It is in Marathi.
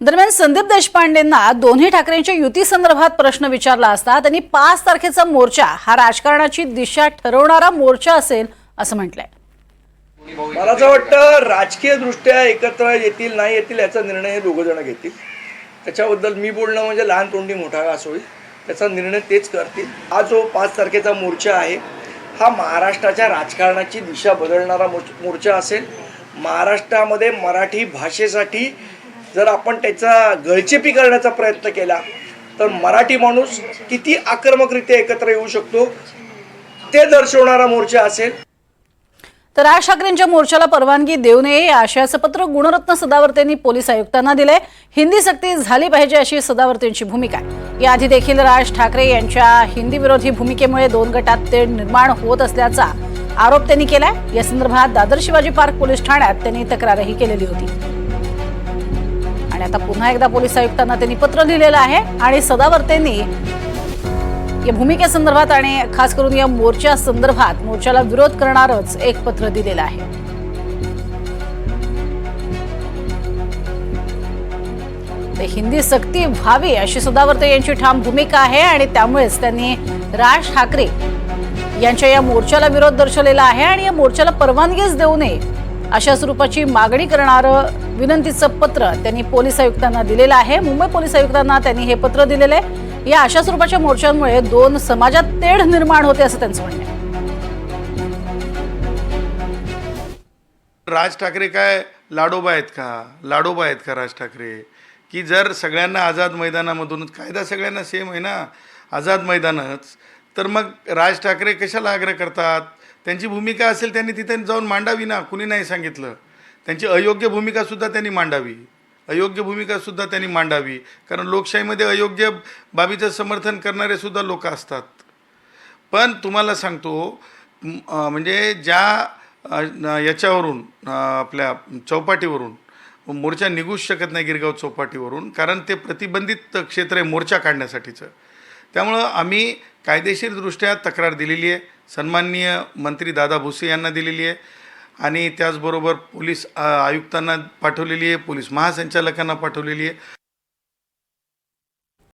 दरम्यान संदीप देशपांडेंना दोन्ही ठाकरेंच्या युतीसंदर्भात प्रश्न विचारला असता त्यांनी पाच तारखेचा मोर्चा हा राजकारणाची दिशा ठरवणारा मोर्चा असेल असं म्हटलंय. मला असं वाटतं राजकीय दृष्ट्या एकत्र येतील नाही येतील याचा निर्णय हे दोघं जण घेतील. त्याच्याबद्दल मी बोलणं म्हणजे लहान तोंडी मोठा घास होईल. त्याचा निर्णय तेच करतील. हा जो पाच तारखेचा मोर्चा आहे हा महाराष्ट्राच्या राजकारणाची दिशा बदलणारा मोर्चा असेल. महाराष्ट्रामध्ये मराठी भाषेसाठी जर आपण त्याचा गळचेपी करण्याचा प्रयत्न केला तर मराठी माणूस किती आक्रमकरित्या एकत्र येऊ शकतो ते दर्शवणारा मोर्चा असेल. तर राज ठाकरेंच्या मोर्चाला परवानगी देऊ नये आशयाचं पत्र गुणरत्न सदावर्तेंनी पोलीस आयुक्तांना दिले हिंदी सक्ती झाली पाहिजे अशी सदावर्तेंची भूमिका याआधी देखील राज ठाकरे यांच्या हिंदी विरोधी भूमिकेमुळे दोन गटात ते निर्माण होत असल्याचा आरोप त्यांनी केलाय. या संदर्भात दादर शिवाजी पार्क पोलीस ठाण्यात त्यांनी तक्रारही केलेली होती. आणि आता पुन्हा एकदा पोलीस आयुक्तांना त्यांनी पत्र लिहिलेलं आहे आणि सदावर्तेंनी या भूमिकेसंदर्भात आणि खास करून या मोर्चा संदर्भात मोर्चाला विरोध करणारच एक पत्र दिलेलं आहे. हिंदी सक्ती व्हावी अशी सदावर्ते यांची ठाम भूमिका आहे आणि त्यामुळेच त्यांनी राज ठाकरे यांच्या या मोर्चाला विरोध दर्शवलेला आहे आणि या मोर्चाला परवानगीच देऊ नये अशा स्वरूपाची मागणी करणारं विनंतीचं पत्र त्यांनी पोलीस आयुक्तांना दिलेलं आहे. मुंबई पोलीस आयुक्तांना त्यांनी हे पत्र दिलेलं आहे. या अशा स्वरूपाच्या मोर्चांमुळे दोन समाजात तेढ निर्माण होते असं त्यांचं म्हणणं आहे. राज ठाकरे काय लाडोबा आहेत का? लाडोबा आहेत का राज ठाकरे? की जर सगळ्यांना आझाद मैदानामधूनच कायदा सगळ्यांना सेम आहे ना? आझाद मैदानच. तर मग राज ठाकरे कशाला आग्रह करतात? त्यांची भूमिका असेल त्यांनी तिथे जाऊन मांडावी ना कुणी नाही सांगितलं. त्यांची अयोग्य भूमिकासुद्धा त्यांनी मांडावी. अयोग्य भूमिकासुद्धा त्यांनी मांडावी. कारण लोकशाहीमध्ये अयोग्य बाबीचं समर्थन करणारे सुद्धा लोक असतात. पण तुम्हाला सांगतो म्हणजे ज्या याच्यावरून आपल्या चौपाटीवरून मोर्चा निघूच शकत नाही गिरगाव चौपाटीवरून कारण ते प्रतिबंधित क्षेत्र आहे मोर्चा काढण्यासाठीचं. त्यामुळं आम्ही कायदेशीरदृष्ट्या तक्रार दिलेली आहे. सन्माननीय मंत्री दादा भुसे यांना दिलेली आहे. आणि त्याचबरोबर पोलीस आयुक्तांना पाठवलेली आहे पोलीस महासंचालकांना पाठवलेली आहे.